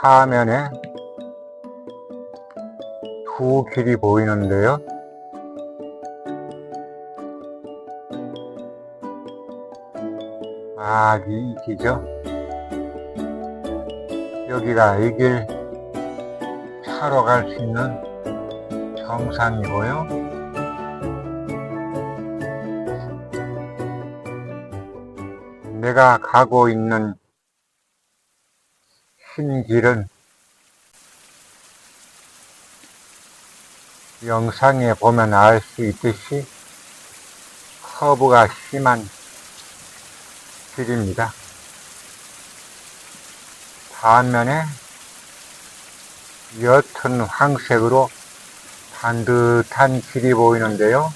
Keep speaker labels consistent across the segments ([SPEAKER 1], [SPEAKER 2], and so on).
[SPEAKER 1] 화면에 두 길이 보이는데요. 아, 이 길이죠. 여기가 이 길 차로 갈 수 있는 정상이고요. 내가 가고 있는 흰 길은 영상에 보면 알 수 있듯이 커브가 심한 길입니다. 반면에 옅은 황색으로 반듯한 길이 보이는데요.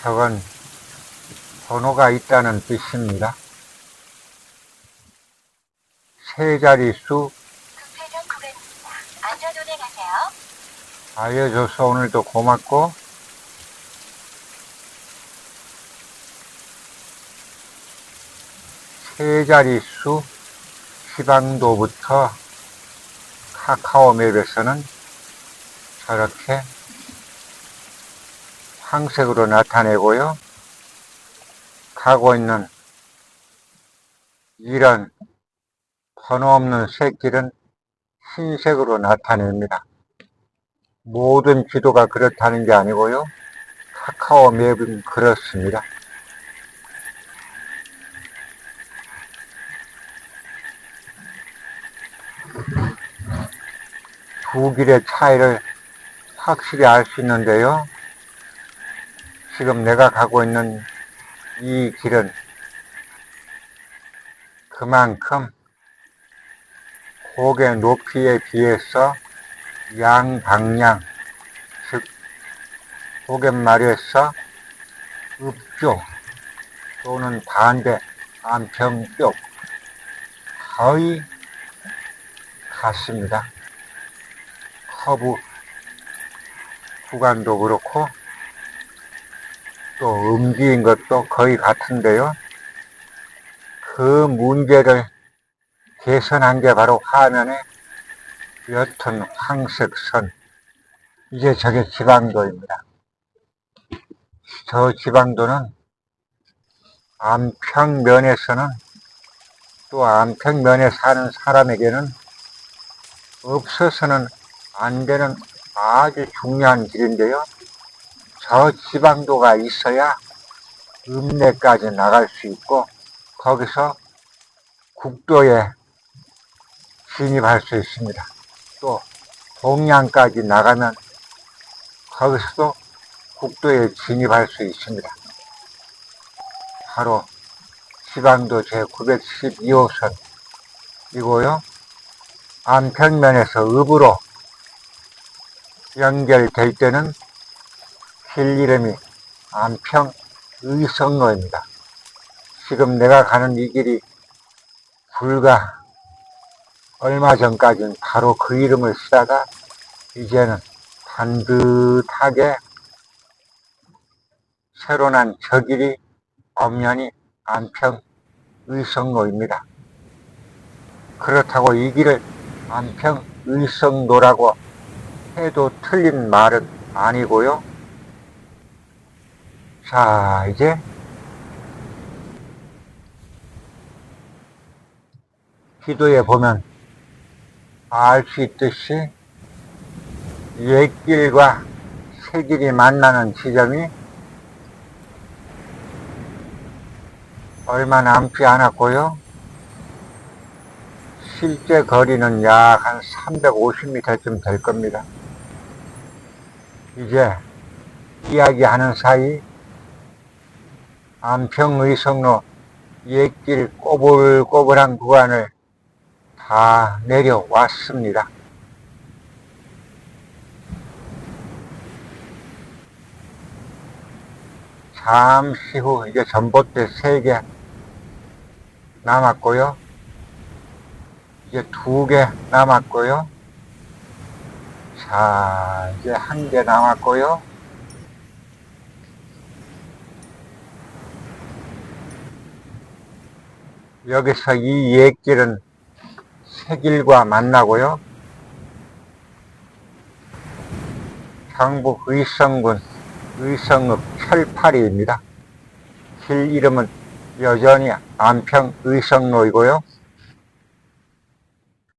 [SPEAKER 1] 저건 번호가 있다는 뜻입니다. 세 자릿수. 알려줘서 오늘도 고맙고 세 자릿수 시방도부터 카카오맵에서는 저렇게 황색으로 나타내고요. 가고 있는 이런 번호 없는 새길은 흰색으로 나타냅니다. 모든 지도가 그렇다는 게 아니고요. 카카오 맵은 그렇습니다. 두 길의 차이를 확실히 알 수 있는데요. 지금 내가 가고 있는 이 길은 그만큼 고개 높이에 비해서 양 방향, 즉 고갯말에서 읍쪽 또는 반대 안평쪽 거의 같습니다. 커브 구간도 그렇고 또 음기인 것도 거의 같은데요. 그 문제를 개선한 게 바로 화면에 옅은 황색 선. 이제 저게 지방도입니다. 저 지방도는 안평면에서는 또 안평면에 사는 사람에게는 없어서는 안 되는 아주 중요한 길인데요. 저 지방도가 있어야 읍내까지 나갈 수 있고 거기서 국도에 진입할 수 있습니다. 또 동양까지 나가면 거기서도 국도에 진입할 수 있습니다. 바로 지방도 제912호선 이고요. 안평면에서 읍으로 연결될 때는 길 이름이 안평 의성로입니다. 지금 내가 가는 이 길이 불과 얼마 전까지는 바로 그 이름을 쓰다가 이제는 반듯하게 새로 난 저 길이 엄연히 안평 의성로입니다. 그렇다고 이 길을 안평 의성로라고 해도 틀린 말은 아니고요. 자, 이제 기도에 보면 알 수 있듯이 옛길과 새길이 만나는 지점이 얼마 남지 않았고요. 실제 거리는 약 한 350m쯤 될 겁니다. 이제 이야기하는 사이 안평의성로 옛길 꼬불꼬불한 구간을 다 내려왔습니다. 잠시 후 이제 전봇대 3개 남았고요. 이제 2개 남았고요. 자, 이제 한 개 남았고요. 여기서 이 옛길은 새길과 만나고요. 경북 의성군 의성읍 철파리입니다. 길 이름은 여전히 안평 의성로이고요.